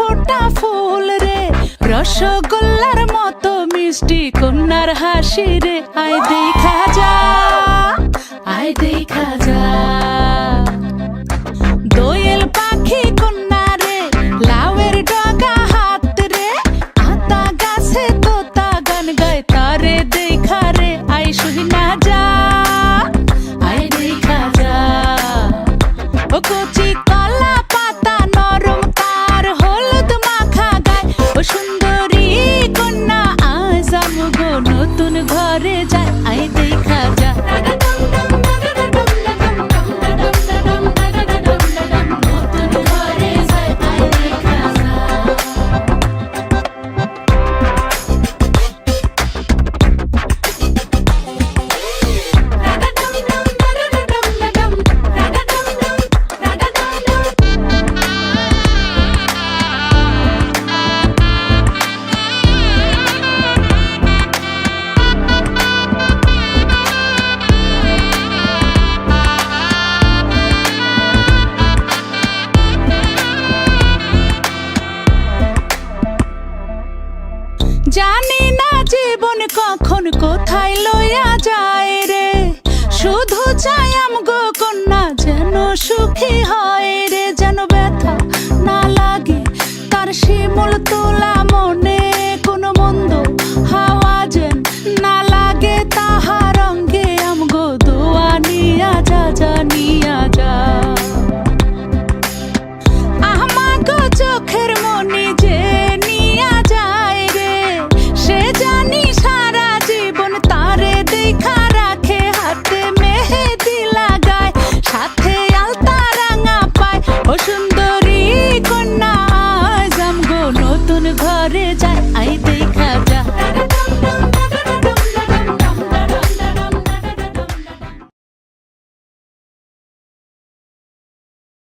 ফোটা ফুল রে। রসগোল্লার মতো মিষ্টি কন্যার হাসি রে। আই দেখা যা আই দেখা যা। লাউয়ের ডগা হাত রে। গাছে গান তারে আয় আয় কোচ জানি না জীবন কখন কোথায় লইয়া যায় রে। শুধু চাই আমগো কন্যা যেন সুখী হয় রে। যেন ব্যথা না লাগে তার শিমুল তোলা মনে লেখা রাখে, হাতে মেহেদি লাগায়, সাথে আলতা রাঙা পায়। ও সুন্দরী কন্যা, আজ আমগো নতুন ঘরে যায়। আইতে